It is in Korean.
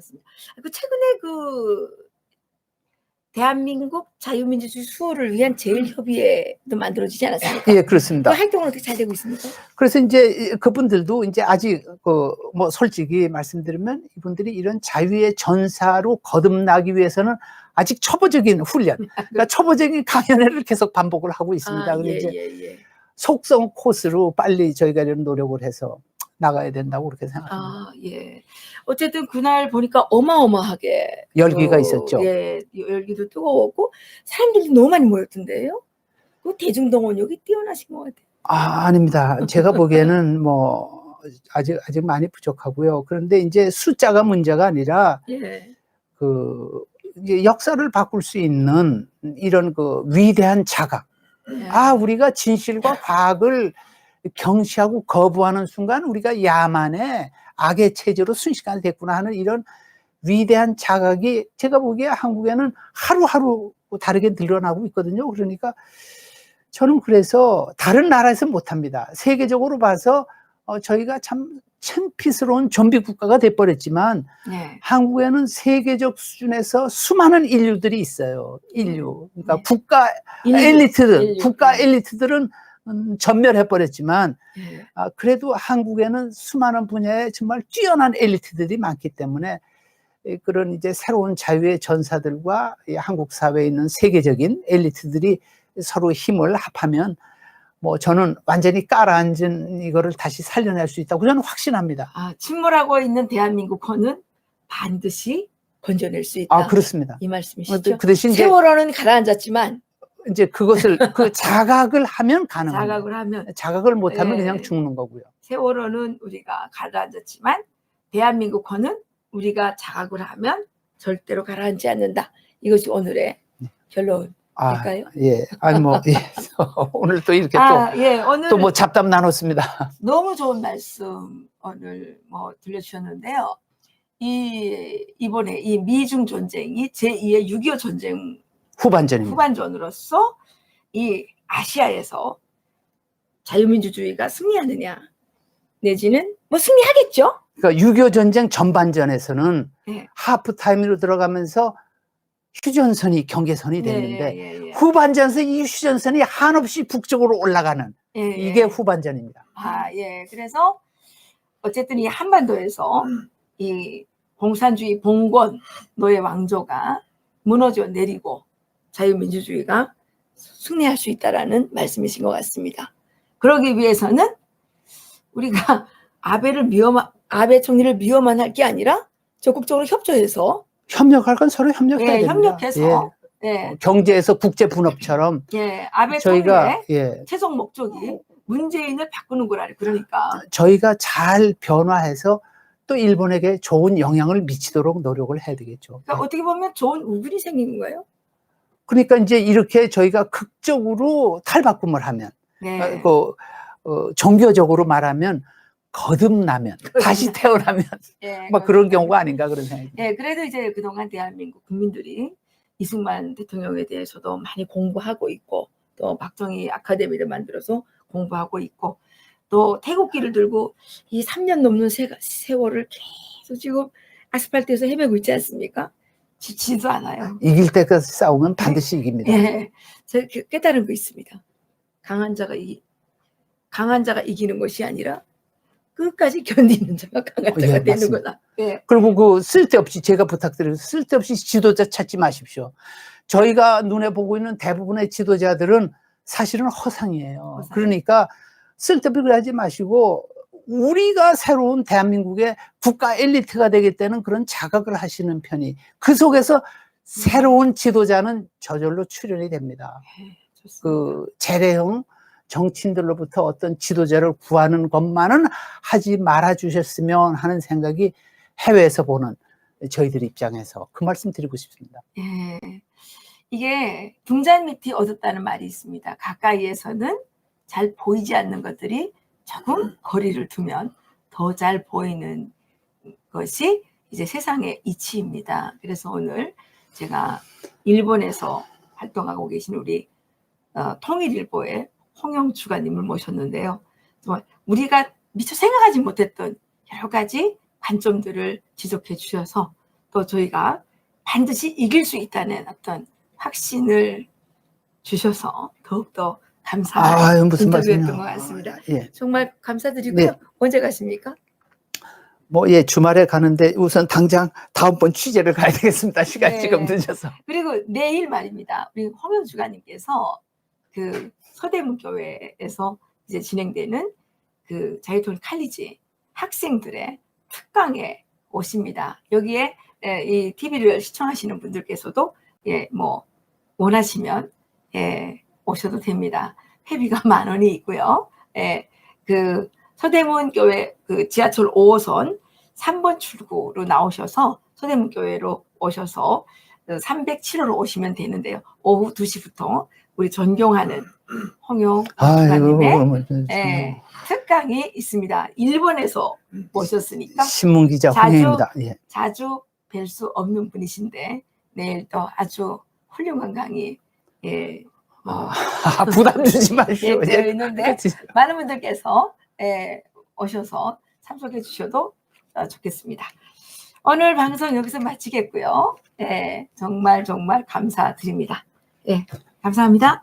그렇습니다. 그 최근에 그 대한민국 자유민주주의 수호를 위한 제일 협의회도 만들어지지 않았습니까? 예, 그 그렇습니다. 활동은 어떻게 잘 되고 있습니까? 그래서 이제 그분들도 이제 아직 그 뭐 솔직히 말씀드리면 이분들이 이런 자유의 전사로 거듭나기 위해서는 아직 초보적인 훈련, 그러니까 초보적인 강연회를 계속 반복을 하고 있습니다. 아, 예, 이제 예, 예. 속성 코스로 빨리 저희가 이런 노력을 해서 나가야 된다고 그렇게 생각합니다. 아, 예. 어쨌든 그날 보니까 어마어마하게 열기가 또, 있었죠. 예, 열기도 뜨거웠고 사람들이 너무 많이 모였던데요. 그 대중동원력이 뛰어나신 것 같아요. 아, 아닙니다. 제가 보기에는 뭐 아직 아직 많이 부족하고요. 그런데 이제 숫자가 문제가 아니라 예. 그 역사를 바꿀 수 있는 이런 그 위대한 자각. 예. 아, 우리가 진실과 과학을 경시하고 거부하는 순간 우리가 야만의 악의 체제로 순식간에 됐구나 하는 이런 위대한 자각이 제가 보기에 한국에는 하루하루 다르게 늘어나고 있거든요. 그러니까 저는 그래서 다른 나라에서 못합니다. 세계적으로 봐서 어, 저희가 참 창피스러운 좀비 국가가 돼버렸지만 네. 한국에는 세계적 수준에서 수많은 인류들이 있어요. 인류. 그러니까 네. 국가 엘리트들, 인류. 국가 네. 엘리트들은 음, 전멸해버렸지만 예. 아, 그래도 한국에는 수많은 분야에 정말 뛰어난 엘리트들이 많기 때문에 이 그런 이제 새로운 자유의 전사들과 이 한국 사회에 있는 세계적인 엘리트들이 서로 힘을 합하면 뭐 저는 완전히 깔아앉은 이거를 다시 살려낼 수 있다고 저는 확신합니다. 아, 침몰하고 있는 대한민국 헌은 반드시 건져낼 수 있다. 아 그렇습니다. 이 말씀이시죠? 그 대신 세월호는 가라앉았지만 이제 그것을 그 자각을 하면 가능합니다. 자각을 하면 자각을 못하면 예. 그냥 죽는 거고요. 세월호는 우리가 가라앉았지만 대한민국 헌은 우리가 자각을 하면 절대로 가라앉지 않는다. 이것이 오늘의 네. 결론. 아, 될까요? 예. 아니 뭐 예. 오늘 또 이렇게 아, 예, 오늘 또또뭐 잡담 나눴습니다. 너무 좋은 말씀 오늘 뭐 들려주셨는데요. 이 이번에 이 미중 전쟁이 제2의 6.25 전쟁 후반전입니다. 후반전으로서 이 아시아에서 자유민주주의가 승리하느냐 내지는 뭐 승리하겠죠. 그러니까 6.25 전쟁 전반전에서는 예. 하프 타임으로 들어가면서 휴전선이 경계선이 됐는데 예, 예, 예. 후반전에서 이 휴전선이 한없이 북쪽으로 올라가는 예, 예. 이게 후반전입니다. 아, 예. 그래서 어쨌든 이 한반도에서 이 공산주의 봉건 노예 왕조가 무너져 내리고 자유민주주의가 승리할 수 있다라는 말씀이신 것 같습니다. 그러기 위해서는 우리가 아베를 미워만 아베 총리를 미워만 할 게 아니라 적극적으로 협조해서 협력할 건 서로 협력해야 예, 됩니다. 협력해서 예, 예. 경제에서 국제 분업처럼 예, 아베 저희가 총리의 예, 최종 목적이 문재인을 바꾸는 거라 그러니까 저희가 잘 변화해서 또 일본에게 좋은 영향을 미치도록 노력을 해야 되겠죠. 그러니까 어떻게 보면 좋은 우군이 생긴 거예요. 그러니까 이제 이렇게 저희가 극적으로 탈바꿈을 하면 네. 그 어, 종교적으로 말하면 거듭나면 다시 태어나면 예, 뭐 그런 경우가 아닌가 그런 생각이. 예, 그래도 이제 그동안 대한민국 국민들이 이승만 대통령에 대해서도 많이 공부하고 있고 또 박정희 아카데미를 만들어서 공부하고 있고 또 태국기를 들고 이 3년 넘는 세, 세월을 계속 지금 아스팔트에서 헤매고 있지 않습니까? 지치지도 않아요. 이길 때까지 싸우면 반드시 이깁니다. 예, 제가 깨- 깨달은 거 있습니다. 강한 자가 이 강한 자가 이기는 것이 아니라 끝까지 견디는 자가 강한 예, 자가 되는 맞습니다. 거다. 예, 그리고 그 쓸데없이 제가 부탁드려요. 쓸데없이 지도자 찾지 마십시오. 저희가 눈에 보고 있는 대부분의 지도자들은 사실은 허상이에요. 허상. 그러니까 쓸데없이 그러지 마시고 우리가 새로운 대한민국의 국가 엘리트가 되겠다는 그런 자각을 하시는 편이 그 속에서 새로운 지도자는 저절로 출현이 됩니다. 예, 좋습니다. 그 재래형 정치인들로부터 어떤 지도자를 구하는 것만은 하지 말아 주셨으면 하는 생각이 해외에서 보는 저희들 입장에서 그 말씀 드리고 싶습니다. 예. 이게 등잔 밑이 어둡다는 말이 있습니다. 가까이에서는 잘 보이지 않는 것들이 조금 거리를 두면 더 잘 보이는 것이 이제 세상의 이치입니다. 그래서 오늘 제가 일본에서 활동하고 계신 우리 어, 통일일보의 홍영 주간님을 모셨는데요. 정말 우리가 미처 생각하지 못했던 여러 가지 관점들을 지적해 주셔서 또 저희가 반드시 이길 수 있다는 어떤 확신을 주셔서 더욱더 감사한 아유, 무슨 인터뷰였던 말씀이요. 것 같습니다. 예. 정말 감사드리고요. 네. 언제 가십니까? 뭐, 예, 주말에 가는데 우선 당장 다음번 취재를 가야 되겠습니다. 시간이 네. 지금 늦어서. 그리고 내일 말입니다. 우리 홍영 주관님께서 그 서대문 교회에서 이제 진행되는 그 자유통 칼리지 학생들의 특강에 오십니다. 여기에 예, 이 TV를 시청하시는 분들께서도 예, 뭐 원하시면 예, 오셔도 됩니다. 회비가 만 원이 있고요. 예, 그 서대문 교회 그 지하철 5호선 3번 출구로 나오셔서 서대문 교회로 오셔서 307호로 오시면 되는데요. 오후 2시부터 우리 존경하는 홍용 뭐, 예, 특강이 있습니다. 일본에서 모셨으니까 신문 기자 홍영입니다. 예. 자주 뵐 수 없는 분이신데 내일 또 아주 훌륭한 강의 예, 뭐 아, 부담 주지 마시오. 예되어 예. 있는데 많은 분들께서 예, 오셔서 참석해 주셔도 어, 좋겠습니다. 오늘 방송 여기서 마치겠고요. 예, 정말 정말 감사드립니다. 예, 감사합니다.